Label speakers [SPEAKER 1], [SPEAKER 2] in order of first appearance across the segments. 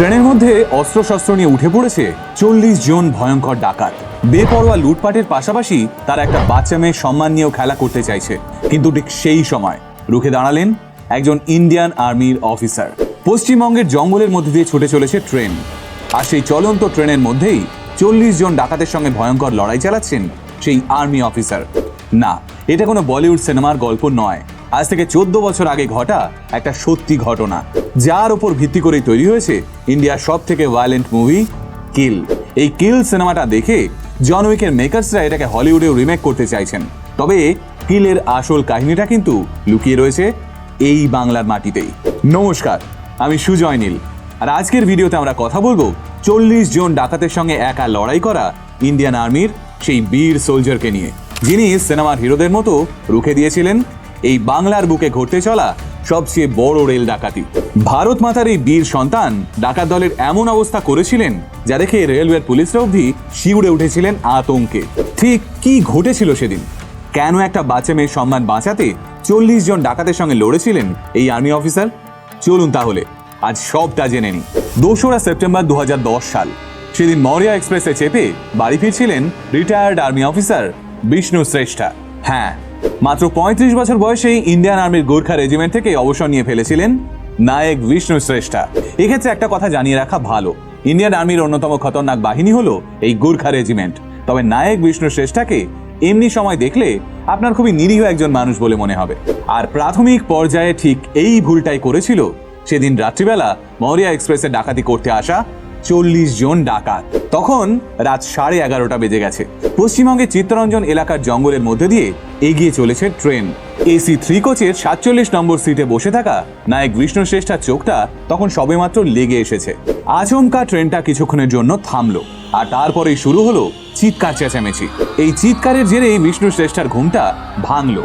[SPEAKER 1] ট্রেনের মধ্যে অস্ত্রশস্ত্র নিয়ে উঠে পড়েছে চল্লিশ জন ভয়ঙ্কর ডাকাত। বেপরোয়া লুটপাটের পাশাপাশি তারা একটা বাচ্চা মেয়ের সম্মান নিয়েও খেলা করতে চাইছে। কিন্তু ঠিক সেই সময় রুখে দাঁড়ালেন একজন ইন্ডিয়ান আর্মির অফিসার। পশ্চিমবঙ্গের জঙ্গলের মধ্যে দিয়ে ছুটে চলেছে ট্রেন। আর সেই চলন্ত ট্রেনের মধ্যেই চল্লিশ জন ডাকাতের সঙ্গে ভয়ঙ্কর লড়াই চালাচ্ছেন সেই আর্মি অফিসার। না, এটা কোনো বলিউড সিনেমার গল্প নয়। আজ থেকে চোদ্দ বছর আগে ঘটা একটা সত্যি ঘটনা, যার উপর ভিত্তি করেই তৈরি হয়েছে ইন্ডিয়ার সব থেকে ভায়োলেন্ট মুভি কিল এই কিল সিনেমাটা দেখে জন উইকের মেকার্সরা এটাকে হলিউডেও রিমেক করতে চাইছেন। তবে কিলের আসল কাহিনীটা কিন্তু লুকিয়ে রয়েছে এই বাংলার মাটিতেই। নমস্কার, আমি সুজয় নীল। আর আজকের ভিডিওতে আমরা কথা বলব চল্লিশ জন ডাকাতের সঙ্গে একা লড়াই করা ইন্ডিয়ান আর্মির সেই বীর সোলজারকে নিয়ে, যিনি সিনেমার হিরোদের মতো রুখে দিয়েছিলেন এই বাংলার বুকে ঘটতে চলা সবচেয়ে বড় রেল ডাকাতি। ভারত মাতার এই বীর সন্তান ডাকাত দলের এমন অবস্থা করেছিলেন যা দেখে রেলওয়ের পুলিশরা অবধি শিউড়ে উঠেছিলেন আতঙ্কে। ঠিক কি ঘটেছিল সেদিন? কেন একটা বাচ্চা মেয়ের সম্মান বাঁচাতে চল্লিশ জন ডাকাতের সঙ্গে লড়েছিলেন এই আর্মি অফিসার? চলুন তাহলে, আজ সবটা জেনে নিই। দোসরা সেপ্টেম্বর দু হাজার দশ সাল, সেদিন মরিয়া এক্সপ্রেসে চেপে বাড়ি ফিরছিলেন retired army officer Bishnu Shrestha. হ্যাঁ মাত্র পঁয়ত্রিশ বছর বয়সেই ইন্ডিয়ান আর্মির গোর্খা রেজিমেন্ট থেকে অবসর নিয়ে ফেলেছিলেন নায়ক বিষ্ণু শ্রেষ্ঠা। এক্ষেত্রে একটা কথা জানিয়ে রাখা ভালো। ইন্ডিয়ান আর্মির অন্যতম খতরনাক বাহিনী হলো এই গোর্খা রেজিমেন্ট। তবে নায়ক বিষ্ণু শ্রেষ্ঠাকে এমনি সময় দেখলে আপনার খুবই নিরীহ একজন মানুষ বলে মনে হবে। আর প্রাথমিক পর্যায়ে ঠিক এই ভুলটাই করেছিল সেদিন রাত্রিবেলা মৌরিয়া এক্সপ্রেসে ডাকাতি করতে আসা চল্লিশ জন ডাকাত। তখন রাত সাড়ে এগারোটা বেজে গেছে। পশ্চিমবঙ্গের চিত্তরঞ্জন এলাকার জঙ্গলের মধ্যে দিয়ে এগিয়ে চলেছে ট্রেন। এসি থ্রি কোচের সাতচল্লিশ নম্বর সিটে বসে থাকা নায়ক বিষ্ণু শ্রেষ্ঠার চোখটা তখন সবেমাত্র লেগে এসেছে। আচমকা ট্রেনটা কিছুক্ষণের জন্য থামলো আর তারপরেই শুরু হলো চিৎকার চেঁচামেচি। এই চিৎকারের জেরে বিষ্ণু শ্রেষ্ঠার ঘুমটা ভাঙলো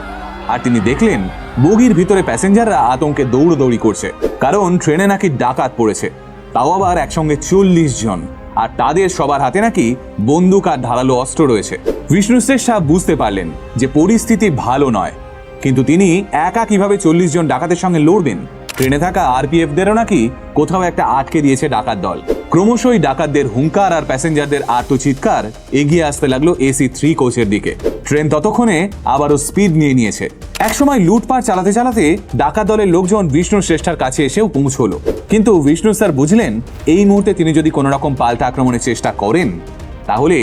[SPEAKER 1] আর তিনি দেখলেন বগির ভিতরে প্যাসেঞ্জাররা আতঙ্কে দৌড়দৌড়ি করছে। কারণ ট্রেনে নাকি ডাকাত পড়েছে। তাও আবার একসঙ্গে চল্লিশ জন। আর তাদের সবার হাতে নাকি বন্দুক আর ধারালো অস্ত্র রয়েছে। বিষ্ণু শ্রেষ্ঠা বুঝতে পারলেন যে পরিস্থিতি ভালো নয়, কিন্তু তিনি একা কীভাবে চল্লিশ জন ডাকাতের সঙ্গে লড়বেন? ট্রেনে থাকা আরপিএফদেরও নাকি কোথাও একটা আটকে দিয়েছে ডাকাত দল। ক্রমশই ডাকাতদের হুঙ্কার আর প্যাসেঞ্জারদের আর্তচিৎকার এগিয়ে আসতে লাগল এসি থ্রি কোচের দিকে। ট্রেন ততক্ষণে আবারও স্পিড নিয়ে নিয়েছে। একসময় লুটপাট চালাতে চালাতে ডাকাত দলের লোকজন বিষ্ণু শ্রেষ্ঠার কাছে এসেও পৌঁছলো। কিন্তু বিষ্ণু স্যার বুঝলেন, এই মুহূর্তে তিনি যদি কোনো রকম পাল্টা আক্রমণের চেষ্টা করেন, তাহলে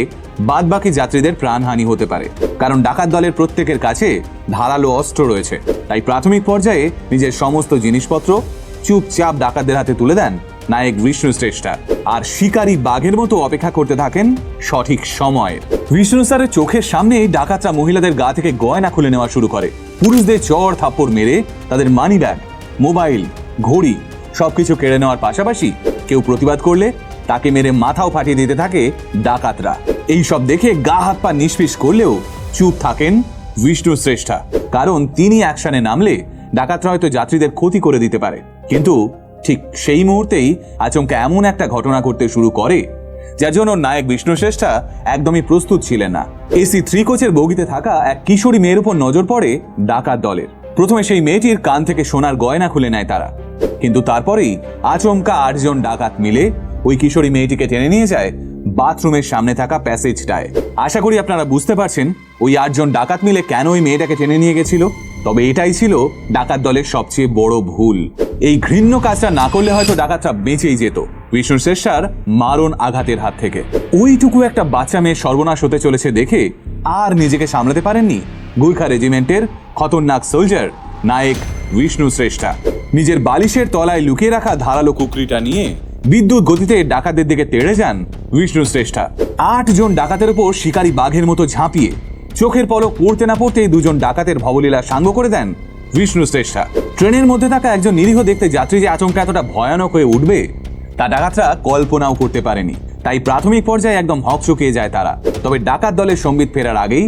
[SPEAKER 1] বাদবাকি যাত্রীদের প্রাণহানি হতে পারে। কারণ ডাকাত দলের প্রত্যেকের কাছে ধারালো অস্ত্র রয়েছে। তাই প্রাথমিক পর্যায়ে নিজের সমস্ত জিনিসপত্র চুপচাপ ডাকাতদের হাতে তুলে দেন নায়ক বিষ্ণু শ্রেষ্ঠা। আর শিকারী বাঘের মতো অপেক্ষা করতে থাকেন সঠিক সময়ের বিষ্ণু স্যারের চোখের সামনেই ডাকাতরা মহিলাদের গা থেকে গয়না খুলে নেওয়া শুরু করে। পুরুষদের চড় থাপ্পড় মেরে তাদের মানি ব্যাগ মোবাইল ঘড়ি সবকিছু কেড়ে নেওয়ার পাশাপাশি কেউ প্রতিবাদ করলে তাকে মেরে মাথাও ফাটিয়ে দিতে থাকে ডাকাতরা। এই সব দেখে গা হাত পা নিষ্পিস করলেও চুপ থাকেন বিষ্ণু শ্রেষ্ঠা। কারণ তিনি অ্যাকশনে নামলে ডাকাতরা হয়তো যাত্রীদের ক্ষতি করে দিতে পারে। কিন্তু ঠিক সেই মুহূর্তেই আচমকা এমন একটা ঘটনা ঘটতে শুরু করে, যার জন্য নায়ক বিষ্ণু শ্রেষ্ঠা একদমই প্রস্তুত ছিলেন না। এসি থ্রি কোচের বগিতে থাকা এক কিশোরী মেয়ের উপর নজর পড়ে ডাকাত দলের। প্রথমে সেই মেয়েটির কান থেকে সোনার গয়না খুলে নেয় তারা। কিন্তু তারপরেই আচমকা আটজন ডাকাত মিলে ওই কিশোরী মেয়েটিকে টেনে নিয়ে যায় বাথরুমের সামনে থাকা প্যাসেজটায়। আশা করি আপনারা বুঝতে পারছেন ওই আটজন ডাকাত মিলে কেন ওই মেয়েটাকে টেনে নিয়ে গেছিল। তবে এটাই ছিল ডাকাত দলের সবচেয়ে বড় ভুল। এই ঘৃণ্য কাজটা না করলে হয়তো ডাকাতটা বেঁচেই যেত। বিষ্ণু শেষার মারণ আঘাতের হাত থেকে। ওইটুকু একটা বাচ্চা মেয়ে সর্বনাশ হতে চলেছে দেখে আর নিজেকে সামলাতে পারেননি গুর্খা রেজিমেন্টের খতরনাক সোলজার নায়ক বিষ্ণু শ্রেষ্ঠা। নিজের বালিশের তলায় লুকিয়ে রাখা ধারালো কুকরিটা নিয়ে বিদ্যুৎ গতিতে ডাকাতদের দিকে তেড়ে যান বিষ্ণু শ্রেষ্ঠা। আট জন ডাকাতের ওপর শিকারী বাঘের মতো ঝাঁপিয়ে চোখের পলক পড়তে না পড়তেই দুজন ডাকাতের ভবলীলা সাঙ্গ করে দেন বিষ্ণু শ্রেষ্ঠা। ট্রেনের মধ্যে থাকা একজন নিরীহ দেখতে যাত্রী যে আচমকা এতটা ভয়ানক হয়ে উঠবে, তা ডাকাতরা কল্পনাও করতে পারেনি। তাই প্রাথমিক পর্যায়ে একদম হক চুকিয়ে যায় তারা। তবে ডাকাত দলের সংগীত ফেরার আগেই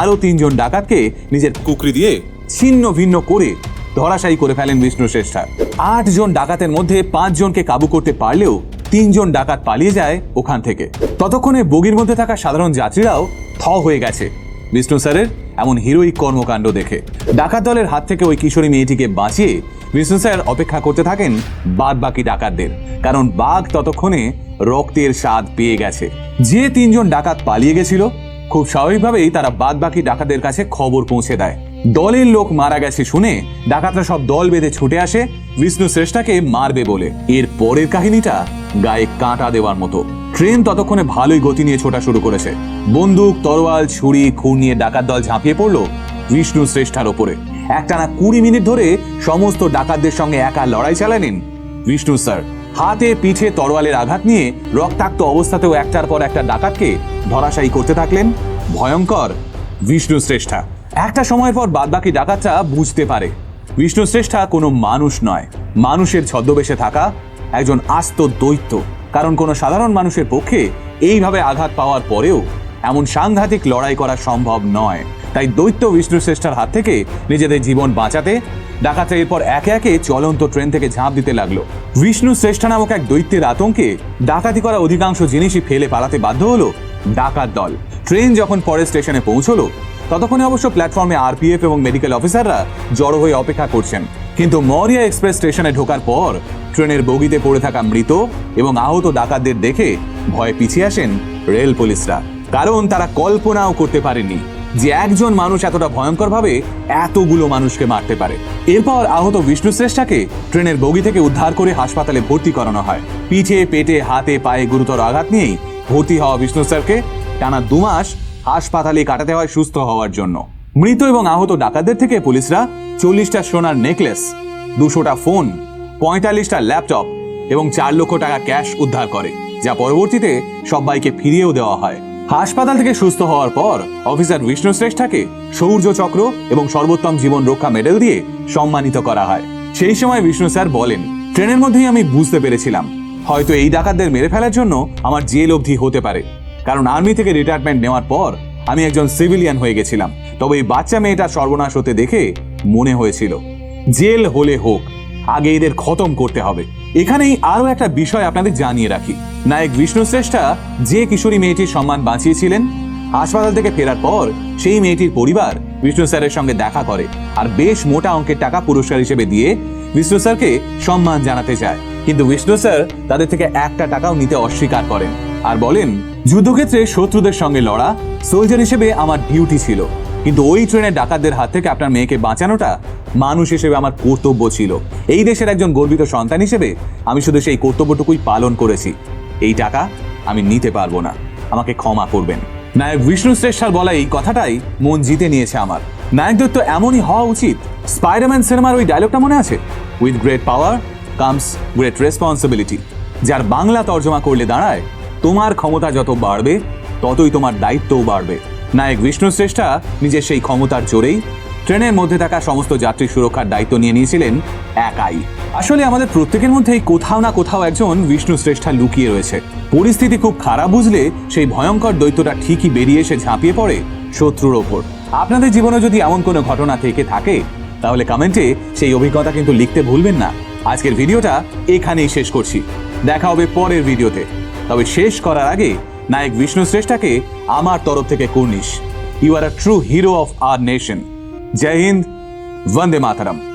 [SPEAKER 1] আরও তিনজন ডাকাতকে নিজের কুকরি দিয়ে ছিন্ন ভিন্ন করে ধরাশায়ী করে ফেলেন বিষ্ণু শ্রেষ্ঠা। আট জন ডাকাতের মধ্যে পাঁচ জনকে কাবু করতে পারলেও তিনজন ডাকাত পালিয়ে যায় ওখান থেকে। ততক্ষণে বগির মধ্যে থাকা সাধারণ যাত্রীরাও থ হয়ে গেছে। বিষ্ণু স্যারের এমন হিরোইক কর্মকাণ্ড দেখে। ডাকাত দলের হাত থেকে ওই কিশোরী মেয়েটিকে বাঁচিয়ে বিষ্ণু স্যার অপেক্ষা করতে থাকেন বাদ বাকি ডাকাতদের। কারণ বাঘ ততক্ষণে রক্তের স্বাদ পেয়ে গেছে। যে তিনজন ডাকাত পালিয়ে গেছিল, খুব স্বাভাবিকভাবেই তারা বাদ বাকি ডাকাতদের কাছে খবর পৌঁছে দেয়। দলের লোক মারা গেছে শুনে ডাকাতরা সব দল বেঁধে ছুটে আসে। বিষ্ণু শ্রেষ্ঠাকে মারবে বলে। এর পরের কাহিনীটা গায়ে কাঁটা দেওয়ার মতো। ট্রেন ততক্ষণে ভালোই গতি নিয়ে ছোটা শুরু করেছে। বন্দুক, তরোয়াল, ছুরি খুর নিয়ে ডাকাত দল ঝাঁপিয়ে পড়ল বিষ্ণু শ্রেষ্ঠার ওপরে। একটানা কুড়ি মিনিট ধরে সমস্ত ডাকাতদের সঙ্গে একা লড়াই চালালেন বিষ্ণু স্যার। হাতে, পিঠে, তরোয়ালের আঘাত নিয়ে রক্তাক্ত অবস্থাতেও একটার পর একটা ডাকাতকে ধরাশায়ী করতে থাকলেন ভয়ঙ্কর বিষ্ণু শ্রেষ্ঠা। একটা সময় পর বাদবাকি ডাকাতটা বুঝতে পারে। বিষ্ণু শ্রেষ্ঠা কোনো মানুষ নয়। মানুষের ছদ্মবেশে থাকা একজন আস্ত দৈত্য। কারণ কোনো সাধারণ মানুষের পক্ষে এইভাবে আঘাত পাওয়ার পরেও এমন সাংঘাতিক লড়াই করা সম্ভব নয়। তাই দৈত্য বিষ্ণু শ্রেষ্ঠার হাত থেকে নিজেদের জীবন বাঁচাতে ডাকাতরা এরপর একে একে চলন্ত ট্রেন থেকে ঝাঁপ দিতে লাগল। বিষ্ণু শ্রেষ্ঠ নামক এক দৈত্যের আতঙ্কে ডাকাতি করা অধিকাংশ জিনিসই ফেলে পালাতে বাধ্য হলো ডাকাত দল। ট্রেন যখন পরের স্টেশনে পৌঁছলো ততক্ষণে অবশ্য প্ল্যাটফর্মে আরপিএফ এবং মেডিকেল অফিসাররা জড়ো হয়ে অপেক্ষা করছেন। কিন্তু মরিয়া এক্সপ্রেস স্টেশনে ঢোকার পর ট্রেনের বগিতে পড়ে থাকা মৃত এবং আহত ডাকাতদের দেখে ভয়ে পিছিয়ে আসেন রেল পুলিশরা। কারণ তারা কল্পনাও করতে পারেনি যে একজন মানুষ এতটা ভয়ঙ্করভাবে এতগুলো মানুষকে মারতে পারে। এরপর আহত বিষ্ণু শ্রেষ্ঠাকে ট্রেনের বগি থেকে উদ্ধার করে হাসপাতালে ভর্তি করানো হয়। পিঠে, পেটে, হাতে, পায়ে গুরুতর আঘাত নিয়েই ভর্তি হওয়া বিষ্ণু স্যারকে টানা দু মাস হাসপাতালে কাটাতে হয় সুস্থ হওয়ার জন্য। মৃত এবং আহত ডাকাতদের থেকে পুলিশরা চল্লিশটা সোনার নেকলেস, দুশোটা ফোন, পঁয়তাল্লিশটা ল্যাপটপ এবং চার লক্ষ টাকা ক্যাশ উদ্ধার করে, যা পরবর্তীতে সবাইকে ফিরিয়েও দেওয়া হয়। হাসপাতাল থেকে সুস্থ হওয়ার পর অফিসার বিষ্ণু শ্রেষ্ঠাকে শৌর্য চক্র এবং সর্বোত্তম জীবন রক্ষা মেডেল দিয়ে সম্মানিত করা হয়। সেই সময় বিষ্ণু স্যার বলেন, ট্রেনের মধ্যেই আমি বুঝতে পেরেছিলাম। হয়তো এই ডাকাতদের মেরে ফেলার জন্য আমার জেল অবধি হতে পারে। কারণ আর্মি থেকে রিটায়ারমেন্ট নেওয়ার পর আমি একজন সিভিলিয়ান হয়ে গেছিলাম। তবে এই বাচ্চা মেয়েটা সর্বনাশ হতে দেখে মনে হয়েছিল, জেল হলে হোক, আগে এদের খতম করতে হবে। এখানেই আরও একটা বিষয় আপনাদের জানিয়ে রাখি। নায়ক বিষ্ণু শ্রেষ্ঠা যে কিশোরী মেয়েটির সম্মান বাঁচিয়েছিলেন, হাসপাতাল থেকে ফেরার পর সেই মেয়েটির পরিবার বিষ্ণু স্যারের সঙ্গে দেখা করে আর বেশ মোটা অঙ্কের টাকা পুরস্কার হিসেবে দিয়ে বিষ্ণু স্যারকে সম্মান জানাতে চায় কিন্তু বিষ্ণু স্যার তাদের থেকে একটা টাকাও নিতে অস্বীকার করেন। আর বলেন, যুদ্ধক্ষেত্রে শত্রুদের সঙ্গে লড়া সোলজার হিসেবে আমার ডিউটি ছিল। কিন্তু ওই ট্রেনের ডাকাতদের হাত থেকে আপনার মেয়েকে বাঁচানোটা মানুষ হিসেবে আমার কর্তব্য ছিল। এই দেশের একজন গর্বিত সন্তান হিসেবে আমি শুধু সেই কর্তব্যটুকুই পালন করেছি। এই টাকা আমি নিতে পারব না। আমাকে ক্ষমা করবেন। নায়ক বিষ্ণু শ্রেষ্ঠার বলা এই কথাটাই মন জিতে নিয়েছে আমার। নায়ক দত্ত এমনই হওয়া উচিত। স্পাইডারম্যান সিনেমার ওই ডায়লগটা মনে আছে? With great power comes great responsibility যার বাংলা তর্জমা করলে দাঁড়ায় তোমার ক্ষমতা যত বাড়বে, ততই তোমার দায়িত্বও বাড়বে। নায়ক বিষ্ণু শ্রেষ্ঠা নিজের সেই ক্ষমতার জোরেই ট্রেনের মধ্যে থাকা সমস্ত যাত্রী সুরক্ষার দায়িত্ব নিয়ে নিয়েছিলেন একাই। আসলে আমাদের প্রত্যেকের মধ্যেই কোথাও না কোথাও একজন বিষ্ণু শ্রেষ্ঠা লুকিয়ে রয়েছে। পরিস্থিতি খুব খারাপ বুঝলে সেই ভয়ঙ্কর দৈত্যটা ঠিকই বেরিয়ে এসে ঝাঁপিয়ে পড়ে শত্রুর ওপর। আপনাদের জীবনে যদি এমন কোনো ঘটনা থেকে থাকে, তাহলে কমেন্টে সেই অভিজ্ঞতা কিন্তু লিখতে ভুলবেন না। আজকের ভিডিওটা এখানেই শেষ করছি। দেখা হবে পরের ভিডিওতে। তবে শেষ করার আগে নায়ক বিষ্ণু শ্রেষ্ঠাকে আমার তরফ থেকে কুর্নিশ। You are a true hero of our nation জয় হিন্দ, বন্দে মাতারাম।